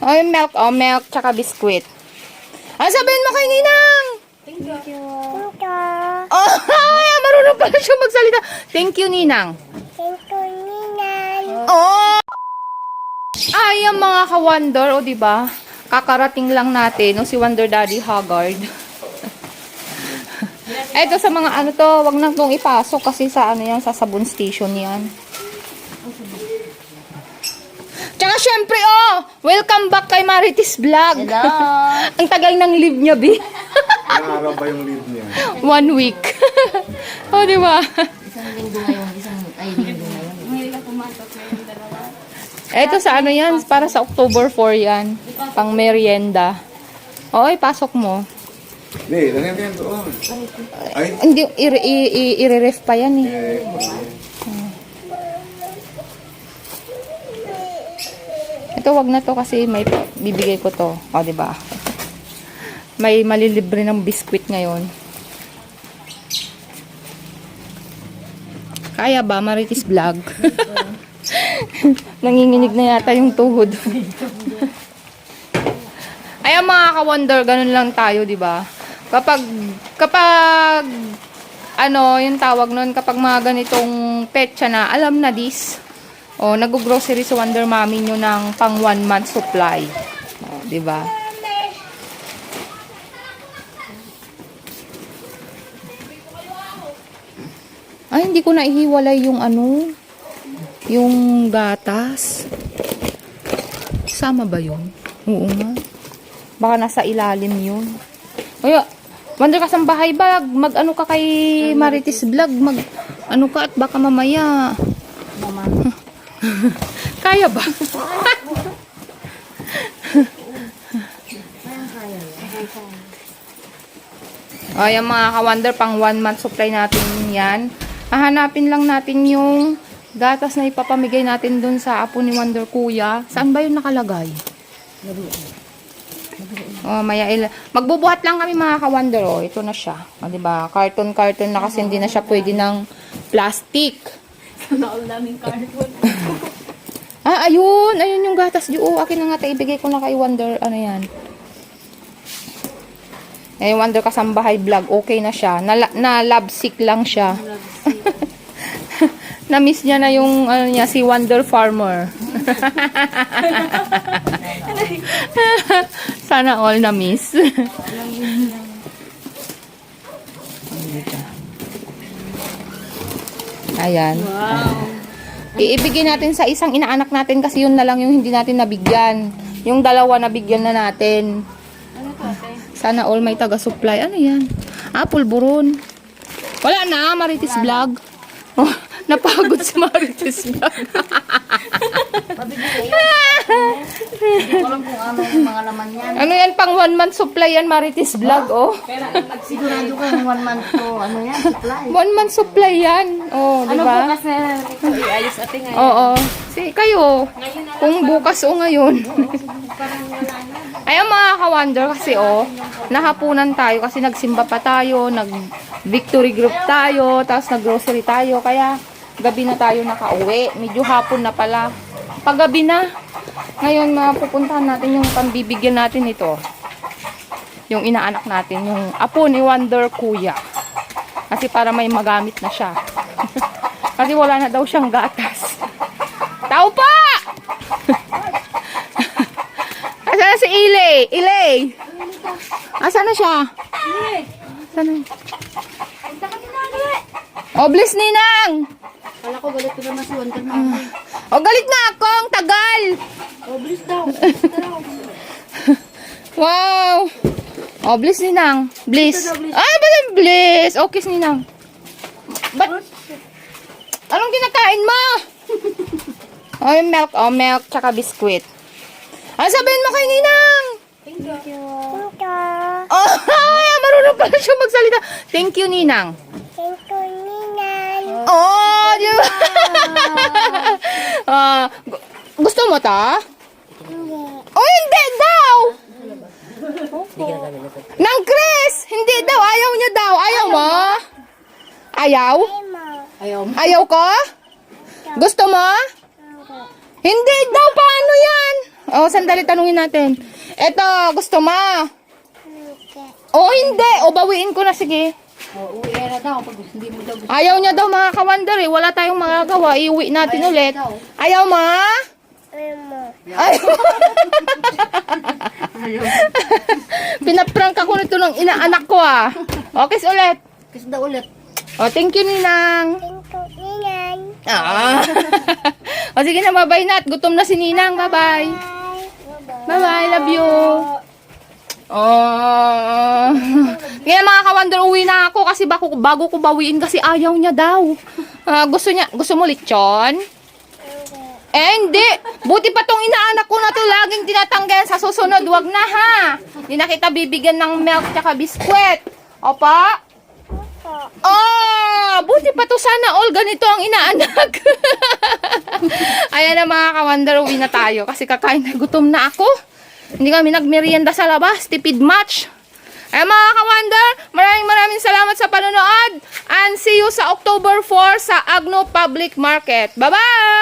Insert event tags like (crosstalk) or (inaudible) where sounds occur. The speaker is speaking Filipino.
Oh, yung milk. Oh, milk tsaka biskuit. Ano sabihin mo kay Ninang? Thank you. Oh, (laughs) ay, marunong pala siya magsalita. Thank you, Ninang. Oh! Ay, ang mga ka-wonder, o di ba? Kakarating lang natin, no, si Wonder Daddy Haggard. (laughs) Eto sa mga ano to, wag na tong ipasok kasi sa ano yan, sa sabon station yan. Tsaka syempre, oh, welcome back kay Marites Vlog. Hello. Ang tagal ng live niya, Bi. Ilang araw ba yung leave niya? One week. oh, di ba? Isang linggo ngayon, isang, ay, linggo ngayon. Eto sa ano yan, para sa October 4 yan. Pang merienda. Oy, pasok mo. Hindi, lang yan doon. Ay, Hindi, i-ref pa yan eh. eh, Ito, wag na to kasi may bibigay ko to. O, di ba? May malilibre ng biskwit ngayon. Kaya ba, Maritis Vlog? (laughs) Nanginginig na yata yung tuhod. (laughs) Ayan mga ka-wonder, ganun lang tayo, di ba? Kapag, kapag, ano, yung tawag nun, kapag mga ganitong petsa na, alam na this. O, nag-grocery sa Wonder Mommy nyo ng pang one month supply. O, di ba? Ay, hindi ko na ihiwalay yung ano, yung gatas. Sama ba yun? Oo nga. Baka nasa ilalim yun. Kaya, wonder ka sa bahay bag, mag ano ka kay Marites Vlog, mag ano ka at baka mamaya. (laughs) Kaya ba? (laughs) Ay, ang mga ka-wonder, pang one month supply natin yan. Hahanapin lang natin yung gatas na ipapamigay natin dun sa apo ni Wonder Kuya. Saan ba yun nakalagay? Oh, maya il- Magbubuhat lang kami mga ka-wonder. Oh, ito na siya. Oh, 'di ba? Carton-carton na kasi hindi na siya pwede ng plastic. (laughs) ah, ayun. Ayun yung gatas. Di- Oh, akin na nga. Ibigay ko na kay Wonder. Ano yan? Eh, Wonder Kasambahay vlog. Okay na siya. Na, na love sick lang siya. (laughs) Na-miss niya na yung ano niya, si Wonder Farmer. (laughs) Sana all na-miss. Ayan. Iibigay natin sa isang inaanak natin kasi yun na lang yung hindi natin nabigyan. Yung dalawa nabigyan na natin. Sana all may taga-supply. Ano yan? Ah, pulburon. Wala na, Marites Vlog. Oh, (laughs) napagod si Marites Vlog. (laughs) (laughs) Hindi ko alam kung ano mga laman yan. ano yan, pang one month supply yan, Marites Vlog, oh. Sigurado ko yung one month to, ano yan, supply. One month supply yan. Oh, di ba? bukas na ayos ate ngayon? Oo. Si kayo, kung bukas o ngayon. Ayun mga ka-wonder kasi oh, nahapunan tayo kasi nagsimba pa tayo, nag victory group tayo, tapos nag-grocery tayo, kaya gabi na tayo nakauwi. Medyo hapon na pala. Paggabi na. Ngayon, mapupuntahan natin yung pambibigyan natin ito. Yung inaanak natin, yung apo ni Wonder Kuya. Kasi para may magamit na siya. (laughs) kasi wala na daw siyang gatas. Tao pa! (laughs) Asa na si Ile? Ile! Asa na siya? Asa na? Bless Ninang! Kala ko galit ko naman si Wonder Mama. Oh, galit na ako! Ang tagal! Please daw. (laughs) Wow! Oh, bless Ninang. Bliss. Ah, ba yung bliss? Okay, Ninang. Ba't? Anong kinakain mo? (laughs) Oh, yung milk. Oh, milk tsaka biskuit. Ano sabihin mo kay Ninang? Thank you. Oh, (laughs) ay, marunong pala siya magsalita. Thank you, Ninang. Oh, di ba? Ah, gu- gusto mo ta? Oh, hindi daw. Nang Chris, hindi daw. Ayaw niya daw. Ayaw mo? Ayaw? Ayaw mo. Ayaw ko? Gusto mo? Hindi daw. Paano yan? Oh, sandali tanungin natin. Eto, gusto mo? Oh, hindi. O, bawiin ko na, sige. O, uwi na daw pag hindi mo daw gusto. Ayaw niya daw mga kawander eh. Wala tayong magagawa. Iuwi natin ulit. Ayaw ma? Ay. (laughs) Pinaprank ako nito ng inaanak ko ah. Okay, ulit. Kasi daw ulit. Oh, thank you, Ninang. Ah. (laughs) o, sige na, bye-bye na. At Gutom na si Ninang. Bye-bye. Bye-bye, love you. Oh. (laughs) Kaya mga kawander, uwi na ako kasi bago, bago ko bawiin kasi ayaw niya daw. Ah, gusto niya, gusto mo lechon? Eh, hindi. Buti pa tong inaanak ko na to laging tinatanggihan sa susunod. Wag na ha. Hindi na kita bibigyan ng milk tsaka biskwit. Opa? Ah, buti pa to sana all ganito ang inaanak. (laughs) Ayan na mga kawander, uwi na tayo kasi kakain na gutom na ako. Hindi kami nagmerienda sa labas, tipid match. Ay mga kawander, maraming maraming salamat sa panonood and see you sa October 4 sa Agno Public Market. Bye-bye!